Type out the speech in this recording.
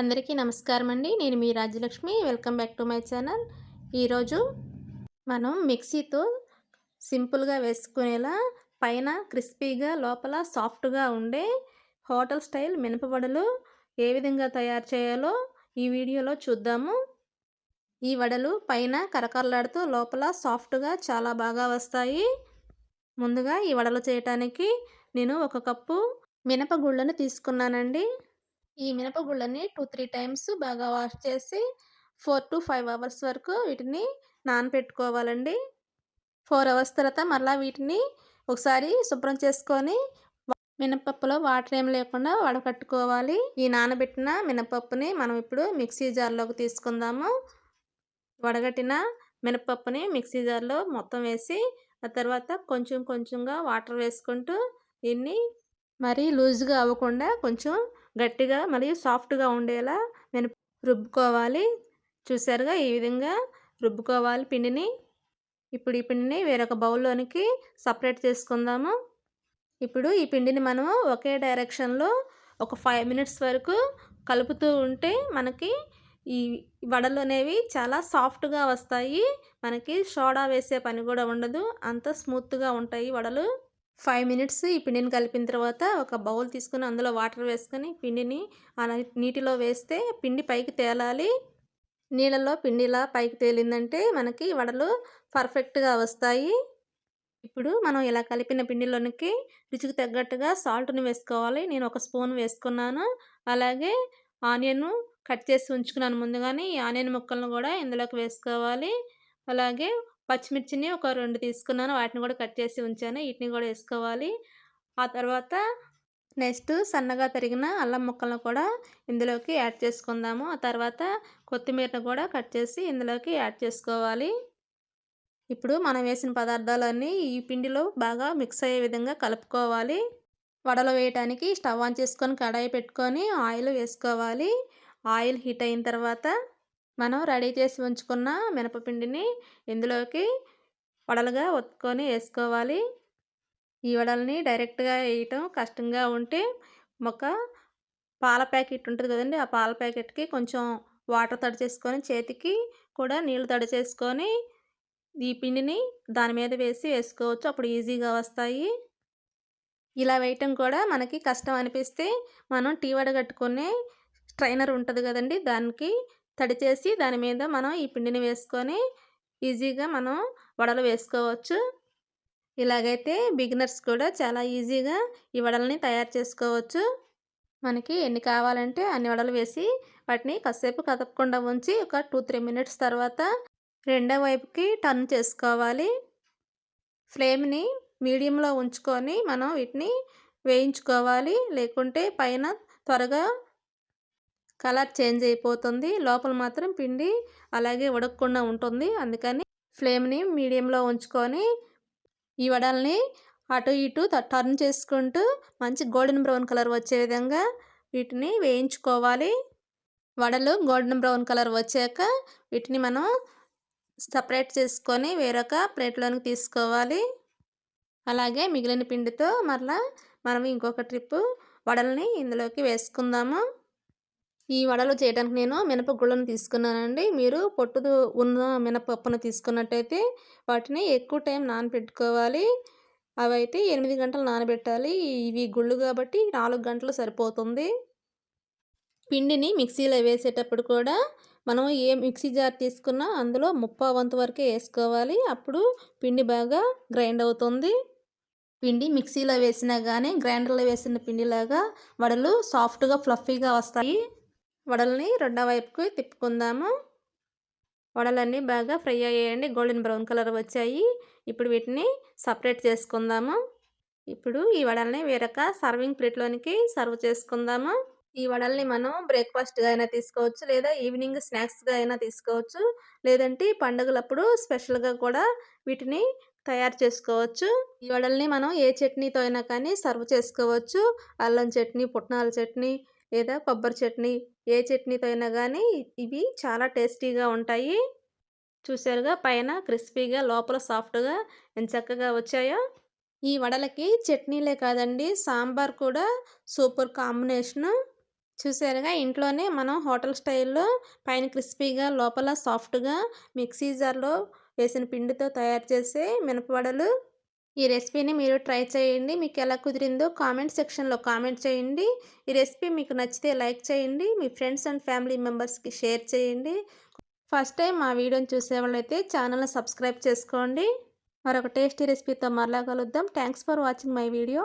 అందరికీ నమస్కారం అండి నేను మీ Rajyalakshmi. Welcome back to my channel. ఈరోజు మనం మిక్సీతో సింపుల్గా వేసుకునేలా పైన క్రిస్పీగా లోపల సాఫ్ట్గా ఉండే హోటల్ స్టైల్ మినపవడలు ఏ విధంగా తయారు చేయాలో ఈ వీడియోలో చూద్దాము. ఈ వడలు పైన కరకరలాడుతూ లోపల సాఫ్ట్గా చాలా బాగా వస్తాయి. ముందుగా ఈ వడలు చేయటానికి నేను ఒక కప్పు మినపగుళ్ళను తీసుకున్నానండి. ఈ మినపగుళ్ళని టూ త్రీ టైమ్స్ బాగా వాష్ చేసి ఫోర్ టు ఫైవ్ అవర్స్ వరకు వీటిని నానపెట్టుకోవాలండి. ఫోర్ అవర్స్ తర్వాత మళ్ళీ వీటిని ఒకసారి శుభ్రం చేసుకొని మినపప్పులో వాటర్ ఏం లేకుండా వడకట్టుకోవాలి. ఈ నానబెట్టిన మినపప్పుని మనం ఇప్పుడు మిక్సీ జార్లోకి తీసుకుందాము. వడగట్టిన మినపప్పుని మిక్సీ జార్లో మొత్తం వేసి ఆ తర్వాత కొంచెం కొంచెంగా వాటర్ వేసుకుంటూ దీన్ని మరీ లూజ్గా అవ్వకుండా కొంచెం గట్టిగా మరియు సాఫ్ట్గా ఉండేలా నేను రుబ్బుకోవాలి. చూసారుగా ఈ విధంగా రుబ్బుకోవాలి పిండిని. ఇప్పుడు ఈ పిండిని వేరొక బౌల్లోనికి సపరేట్ చేసుకుందాము. ఇప్పుడు ఈ పిండిని మనము ఒకే డైరెక్షన్లో ఒక ఫైవ్ మినిట్స్ వరకు కలుపుతూ ఉంటే మనకి ఈ వడలు అనేవి చాలా సాఫ్ట్గా వస్తాయి. మనకి సోడా వేసే పని కూడా ఉండదు. అంత స్మూత్గా ఉంటాయి వడలు. ఫైవ్ మినిట్స్ ఈ పిండిని కలిపిన తర్వాత ఒక బౌల్ తీసుకుని అందులో వాటర్ వేసుకొని పిండిని ఆ నీటిలో వేస్తే పిండి పైకి తేలాలి. నీళ్ళలో పిండిలా పైకి తేలిందంటే మనకి వడలు పర్ఫెక్ట్గా వస్తాయి. ఇప్పుడు మనం ఇలా కలిపిన పిండిలోనికి రుచికి తగ్గట్టుగా సాల్ట్ని వేసుకోవాలి. నేను ఒక స్పూన్ వేసుకున్నాను. అలాగే ఆనియన్ కట్ చేసి ఉంచుకున్నాను ముందుగానే. ఈ ఆనియన్ ముక్కలను కూడా ఇందులోకి వేసుకోవాలి. అలాగే పచ్చిమిర్చిని ఒక రెండు తీసుకున్నాను. వాటిని కూడా కట్ చేసి ఉంచాను. వీటిని కూడా వేసుకోవాలి. ఆ తర్వాత నెక్స్ట్ సన్నగా తరిగిన అల్లం ముక్కలను కూడా ఇందులోకి యాడ్ చేసుకుందాము. ఆ తర్వాత కొత్తిమీరను కూడా కట్ చేసి ఇందులోకి యాడ్ చేసుకోవాలి. ఇప్పుడు మనం వేసిన పదార్థాలన్నీ ఈ పిండిలో బాగా మిక్స్ అయ్యే విధంగా కలుపుకోవాలి. వడలు వేయటానికి స్టవ్ ఆన్ చేసుకొని కడాయి పెట్టుకొని ఆయిల్ వేసుకోవాలి. ఆయిల్ హీట్ అయిన తర్వాత మనం రెడీ చేసి ఉంచుకున్న మినపపిండిని ఇందులోకి వడలుగా ఒత్తుకొని వేసుకోవాలి. ఈ వడల్ని డైరెక్ట్గా వేయటం కష్టంగా ఉంటే ఒక పాల ప్యాకెట్ ఉంటుంది కదండి ఆ పాల ప్యాకెట్కి కొంచెం వాటర్ తడి చేసుకొని చేతికి కూడా నీళ్ళు తడి చేసుకొని ఈ పిండిని దాని మీద వేసి వేసుకోవచ్చు. అప్పుడు ఈజీగా వస్తాయి. ఇలా వేయటం కూడా మనకి కష్టం అనిపిస్తే మనం టీ వడగట్టుకునే స్ట్రైనర్ ఉంటుంది కదండి దానికి తడి చేసి దాని మీద మనం ఈ పిండిని వేసుకొని ఈజీగా మనం వడలు వేసుకోవచ్చు. ఇలాగైతే బిగినర్స్ కూడా చాలా ఈజీగా ఈ వడలని తయారు చేసుకోవచ్చు. మనకి ఎన్ని కావాలంటే అన్ని వడలు వేసి వాటిని కాసేపు కదపకుండా ఉంచి ఒక టూ త్రీ మినిట్స్ తర్వాత రెండో వైపుకి టర్న్ చేసుకోవాలి. ఫ్లేమ్ని మీడియంలో ఉంచుకొని మనం వీటిని వేయించుకోవాలి. లేకుంటే పైన త్వరగా కలర్ చేంజ్ అయిపోతుంది. లోపల మాత్రం పిండి అలాగే ఉడకకుండా ఉంటుంది. అందుకని ఫ్లేమ్ని మీడియంలో ఉంచుకొని ఈ వడల్ని అటు ఇటు టర్న్ చేసుకుంటూ మంచి గోల్డెన్ బ్రౌన్ కలర్ వచ్చే విధంగా వీటిని వేయించుకోవాలి. వడలు గోల్డెన్ బ్రౌన్ కలర్ వచ్చాక వీటిని మనం సపరేట్ చేసుకొని వేరొక ప్లేట్లోనికి తీసుకోవాలి. అలాగే మిగిలిన పిండితో మరలా మనం ఇంకొక ట్రిప్పు వడల్ని ఇందులోకి వేసుకుందాము. ఈ వడలు చేయడానికి నేను మినపగుళ్ళను తీసుకున్నానండి. మీరు పొట్టు ఉన్న మినపప్పును తీసుకున్నట్టయితే వాటిని ఎక్కువ టైం నానబెట్టుకోవాలి అవి అయితే ఎనిమిది గంటలు నానబెట్టాలి. ఇవి గుళ్ళు కాబట్టి నాలుగు గంటలు సరిపోతుంది. పిండిని మిక్సీలో వేసేటప్పుడు కూడా మనం ఏ మిక్సీ జార్ తీసుకున్నా అందులో ముప్పా వంతు వరకే వేసుకోవాలి. అప్పుడు పిండి బాగా గ్రైండ్ అవుతుంది. పిండి మిక్సీలో వేసినా కానీ గ్రైండర్లో వేసిన పిండిలాగా వడలు సాఫ్ట్గా ఫ్లఫీగా వస్తాయి. వడల్ని రెండో వైపుకి తిప్పుకుందాము. వడలన్నీ బాగా ఫ్రై అయ్యాయండి. గోల్డెన్ బ్రౌన్ కలర్ వచ్చాయి. ఇప్పుడు వీటిని సపరేట్ చేసుకుందాము. ఇప్పుడు ఈ వడల్ని వేరొక సర్వింగ్ ప్లేట్లోనికి సర్వ్ చేసుకుందాము. ఈ వడల్ని మనం బ్రేక్ఫాస్ట్గా అయినా తీసుకోవచ్చు లేదా ఈవినింగ్ స్నాక్స్గా అయినా తీసుకోవచ్చు లేదంటే పండుగలప్పుడు స్పెషల్గా కూడా వీటిని తయారు చేసుకోవచ్చు. ఈ వడల్ని మనం ఏ చట్నీతో అయినా కానీ సర్వ్ చేసుకోవచ్చు. అల్లం చట్నీ పుట్నాల చట్నీ లేదా కొబ్బరి చట్నీ ఏ చట్నీతో అయినా కానీ ఇవి చాలా టేస్టీగా ఉంటాయి. చూసారుగా పైన క్రిస్పీగా లోపల సాఫ్ట్గా ఎంత చక్కగా వచ్చాయో. ఈ వడలకి చట్నీలే కాదండి సాంబార్ కూడా సూపర్ కాంబినేషను. చూసారుగా ఇంట్లోనే మనం హోటల్ స్టైల్లో పైన క్రిస్పీగా లోపల సాఫ్ట్గా మిక్సీ జార్లో వేసిన పిండితో తయారు చేసే మినపవడలు ఈ రెసిపీని మీరు ట్రై చేయండి. మీకు ఎలా కుదిరిందో కామెంట్ సెక్షన్లో కామెంట్ చేయండి. ఈ రెసిపీ మీకు నచ్చితే లైక్ చేయండి. మీ ఫ్రెండ్స్ అండ్ ఫ్యామిలీ మెంబర్స్కి షేర్ చేయండి. ఫస్ట్ టైం మా వీడియోని చూసేవాళ్ళైతే ఛానల్ని సబ్స్క్రైబ్ చేసుకోండి. మరొక టేస్టీ రెసిపీతో మరలా కలుద్దాం. Thanks for watching my video.